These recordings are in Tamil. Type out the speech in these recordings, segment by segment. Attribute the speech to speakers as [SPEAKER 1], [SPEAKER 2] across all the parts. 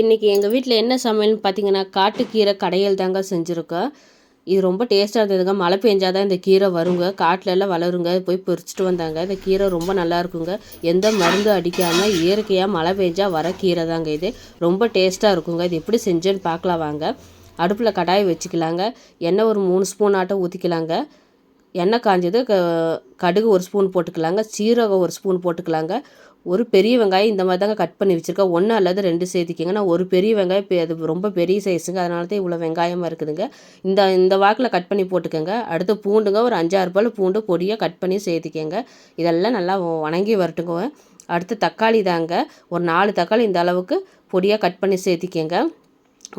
[SPEAKER 1] இன்றைக்கி எங்கள் வீட்டில் என்ன சமையல்னு பார்த்தீங்கன்னா காட்டுக்கீரை கடையில் தாங்க செஞ்சுருக்கோம் இது ரொம்ப டேஸ்ட்டாக இருந்ததுங்க. மழை பெஞ்சாதான் இந்த கீரை வருங்க. காட்டிலெல்லாம் வளருங்க. போய் பறிச்சுட்டு வந்தாங்க. இந்த கீரை ரொம்ப நல்லா இருக்குங்க. எந்த மருந்து அடிக்காமல் இயற்கையாக மழை பெஞ்சால் வர கீரை தாங்க இது. ரொம்ப டேஸ்ட்டாக இருக்குங்க. இது எப்படி செஞ்சேன்னு பார்க்கலாம் வாங்க. அடுப்பில் கடாயை வச்சுக்கலாங்க. எண்ணெய் ஒரு மூணு ஸ்பூன் ஆட்டம் ஊற்றிக்கலாங்க எண்ணெய் காஞ்சது க கடுகு ஒரு ஸ்பூன் போட்டுக்கலாங்க. சீரகம் ஒரு ஸ்பூன் போட்டுக்கலாங்க. ஒரு பெரிய வெங்காயம் இந்த மாதிரி தாங்க கட் பண்ணி வச்சுருக்கேன். ஒன்று அல்லது ரெண்டு சேர்த்திக்கிங்க. நான் ஒரு பெரிய வெங்காயம் இப்போ அது ரொம்ப பெரிய சைஸுங்க அதனால தான் இவ்வளோ வெங்காயமாக இருக்குதுங்க. இந்த இந்த வாக்கில் கட் பண்ணி போட்டுக்கோங்க. அடுத்து பூண்டுங்க ஒரு அஞ்சாறு பால் பூண்டு பொடியாக கட் பண்ணி சேர்த்திக்கங்க. இதெல்லாம் நல்லா வணங்கி வரட்டுங்க. அடுத்து தக்காளி தாங்க. ஒரு நாலு தக்காளி இந்த அளவுக்கு பொடியாக கட் பண்ணி சேர்த்திக்கங்க.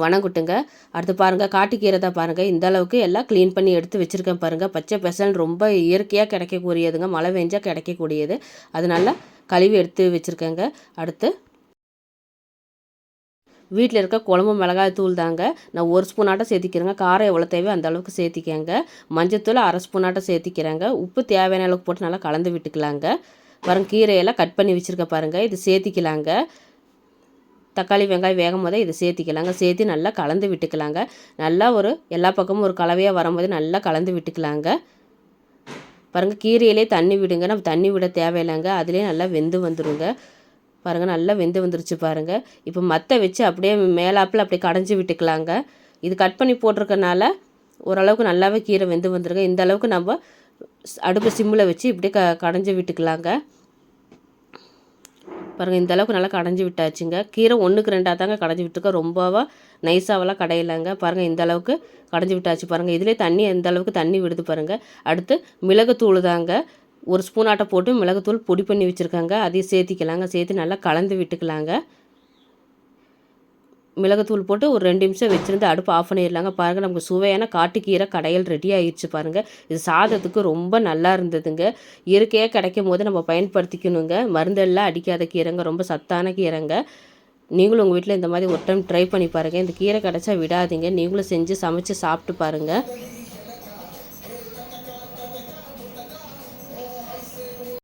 [SPEAKER 1] வணங்குட்டுங்க. அடுத்து பாருங்கள் காட்டுக்கீரை தான் பாருங்கள் இந்த அளவுக்கு எல்லாம் க்ளீன் பண்ணி எடுத்து வச்சுருக்கேன் பாருங்கள் பச்சை பெசல் ரொம்ப இயற்கையாக கிடைக்கக்கூடியதுங்க. மழை பெஞ்சால் கிடைக்கக்கூடியது. அதனால கழுவி எடுத்து வச்சுருக்கேங்க. அடுத்து வீட்டில் இருக்க குழம்பு மிளகாய் தூள் தாங்க. நான் ஒரு ஸ்பூனாட்டம் சேர்த்திக்கிறேங்க. காரம் எவ்வளோ தேவையோ அந்த அளவுக்கு சேர்த்திக்கங்க. மஞ்சத்தூள் அரை ஸ்பூனாட்டம் சேர்த்திக்கிறேங்க. உப்பு தேவையான அளவுக்கு போட்டு நல்லா கலந்து விட்டுக்கலாங்க. வரும் கீரையெல்லாம் கட் பண்ணி வச்சுருக்க பாருங்கள் இது சேர்த்திக்கலாங்க. தக்காளி வெங்காயம் வேகும் போதே இதை சேர்த்திக்கலாங்க. சேர்த்து நல்லா கலந்து விட்டுக்கலாங்க. நல்லா ஒரு எல்லா பக்கமும் ஒரு கலவையாக வரும்போது நல்லா கலந்து விட்டுக்கலாங்க. பாருங்கள் கீரையிலே தண்ணி விடுங்க. நம்ம தண்ணி விட தேவையில்லைங்க. அதிலே நல்லா வெந்து வந்துடுங்க பாருங்கள் நல்லா வெந்து வந்துருச்சு பாருங்கள் இப்போ மற்ற வச்சு அப்படியே மேலாப்பில் அப்படியே கடைஞ்சி விட்டுக்கலாங்க. இது கட் பண்ணி போட்டிருக்கனால ஓரளவுக்கு நல்லாவே கீரை வெந்து வந்துருங்க. இந்த அளவுக்கு நம்ம அடுப்பு சிம்மில் வச்சு இப்படியே க கடைஞ்சி விட்டுக்கலாங்க. பாருங்கள் இந்த அளவுக்கு நல்லா கடைஞ்சி விட்டாச்சுங்க. கீரை ஒன்றுக்கு ரெண்டாக தாங்க கடைஞ்சி விட்டுருக்கோம். ரொம்பவா நைஸாவெல்லாம் கடையிலங்க. பாருங்கள் இந்த அளவுக்கு கடைஞ்சி விட்டாச்சு பாருங்கள் இதிலே தண்ணி எந்த அளவுக்கு தண்ணி விடுது பாருங்கள் அடுத்து மிளகுத்தூள் தாங்க. ஒரு ஸ்பூன் ஆட்டை போட்டு மிளகுத்தூள் பொடி பண்ணி வச்சுருக்காங்க. அதையும் சேர்த்திக்கலாங்க. சேர்த்து நல்லா கலந்து விட்டுக்கலாங்க. மிளகுத்தூள் போட்டு ஒரு ரெண்டு நிமிஷம் வச்சுருந்து அடுப்பு ஆஃப் பண்ணிடலாங்க பாருங்கள் நமக்கு சுவையான காட்டுக்கீரை கடையில் ரெடி ஆயிடுச்சு பாருங்கள் இது சாதத்துக்கு ரொம்ப நல்லா இருந்ததுங்க. இயற்கையாக கிடைக்கும் போது நம்ம பயன்படுத்திக்கணுங்க. மருந்தெல்லாம் அடிக்காத கீரைங்க. ரொம்ப சத்தான கீரைங்க. நீங்களும் உங்கள் வீட்டில் இந்த மாதிரி ஒரு டைம் ட்ரை பண்ணி பாருங்கள் இந்த கீரை கிடச்சா விடாதீங்க. நீங்களும் செஞ்சு சமைச்சு சாப்பிட்டு பாருங்கள்